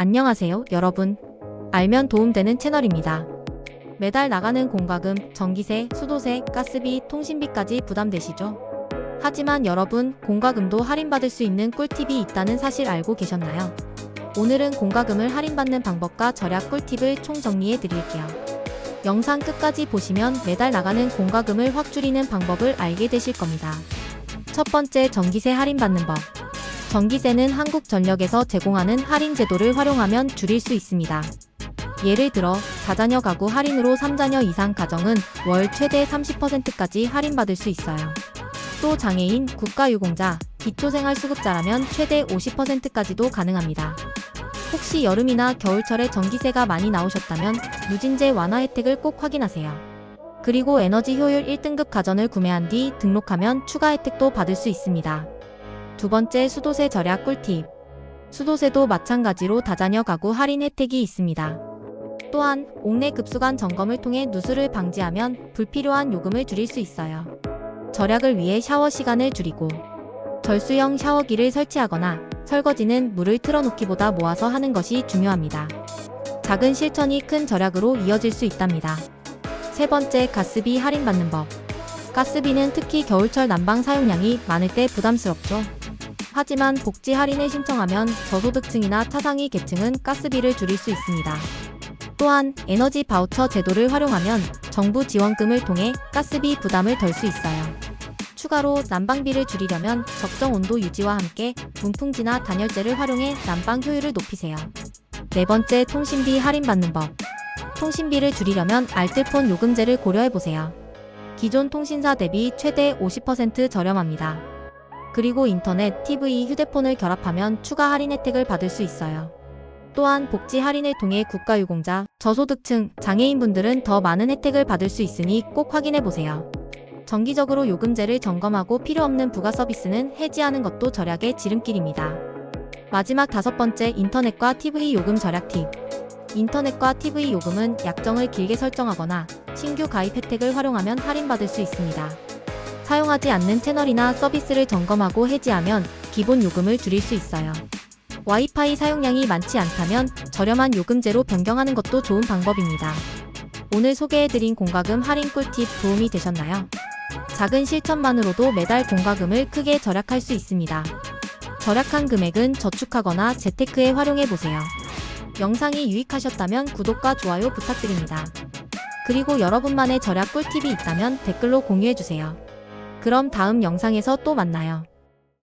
안녕하세요, 여러분. 알면 도움되는 채널입니다. 매달 나가는 공과금, 전기세, 수도세, 가스비, 통신비까지 부담되시죠? 하지만 여러분, 공과금도 할인받을 수 있는 꿀팁이 있다는 사실 알고 계셨나요? 오늘은 공과금을 할인받는 방법과 절약 꿀팁을 총정리해 드릴게요. 영상 끝까지 보시면 매달 나가는 공과금을 확 줄이는 방법을 알게 되실 겁니다. 첫 번째, 전기세 할인받는 법. 전기세는 한국전력에서 제공하는 할인 제도를 활용하면 줄일 수 있습니다. 예를 들어, 다자녀 가구 할인으로 3자녀 이상 가정은 월 최대 30%까지 할인받을 수 있어요. 또 장애인, 국가유공자, 기초생활수급자라면 최대 50%까지도 가능합니다. 혹시 여름이나 겨울철에 전기세가 많이 나오셨다면 누진제 완화 혜택을 꼭 확인하세요. 그리고 에너지 효율 1등급 가전을 구매한 뒤 등록하면 추가 혜택도 받을 수 있습니다. 두 번째 수도세 절약 꿀팁. 수도세도 마찬가지로 다자녀 가구 할인 혜택이 있습니다. 또한 옥내 급수관 점검을 통해 누수를 방지하면 불필요한 요금을 줄일 수 있어요. 절약을 위해 샤워 시간을 줄이고 절수형 샤워기를 설치하거나 설거지는 물을 틀어놓기보다 모아서 하는 것이 중요합니다. 작은 실천이 큰 절약으로 이어질 수 있답니다. 세 번째 가스비 할인받는 법. 가스비는 특히 겨울철 난방 사용량이 많을 때 부담스럽죠. 하지만 복지 할인을 신청하면 저소득층이나 차상위 계층은 가스비를 줄일 수 있습니다. 또한 에너지 바우처 제도를 활용하면 정부 지원금을 통해 가스비 부담을 덜 수 있어요. 추가로 난방비를 줄이려면 적정 온도 유지와 함께 문풍지나 단열재를 활용해 난방 효율을 높이세요. 네 번째 통신비 할인받는 법. 통신비를 줄이려면 알뜰폰 요금제를 고려해보세요. 기존 통신사 대비 최대 50% 저렴합니다. 그리고 인터넷, TV, 휴대폰을 결합하면 추가 할인 혜택을 받을 수 있어요. 또한 복지 할인을 통해 국가유공자, 저소득층, 장애인분들은 더 많은 혜택을 받을 수 있으니 꼭 확인해 보세요. 정기적으로 요금제를 점검하고 필요 없는 부가 서비스는 해지하는 것도 절약의 지름길입니다. 마지막 다섯 번째 인터넷과 TV 요금 절약 팁. 인터넷과 TV 요금은 약정을 길게 설정하거나 신규 가입 혜택을 활용하면 할인받을 수 있습니다. 사용하지 않는 채널이나 서비스를 점검하고 해지하면 기본 요금을 줄일 수 있어요. 와이파이 사용량이 많지 않다면 저렴한 요금제로 변경하는 것도 좋은 방법입니다. 오늘 소개해드린 공과금 할인 꿀팁 도움이 되셨나요? 작은 실천만으로도 매달 공과금을 크게 절약할 수 있습니다. 절약한 금액은 저축하거나 재테크에 활용해보세요. 영상이 유익하셨다면 구독과 좋아요 부탁드립니다. 그리고 여러분만의 절약 꿀팁이 있다면 댓글로 공유해주세요. 그럼 다음 영상에서 또 만나요.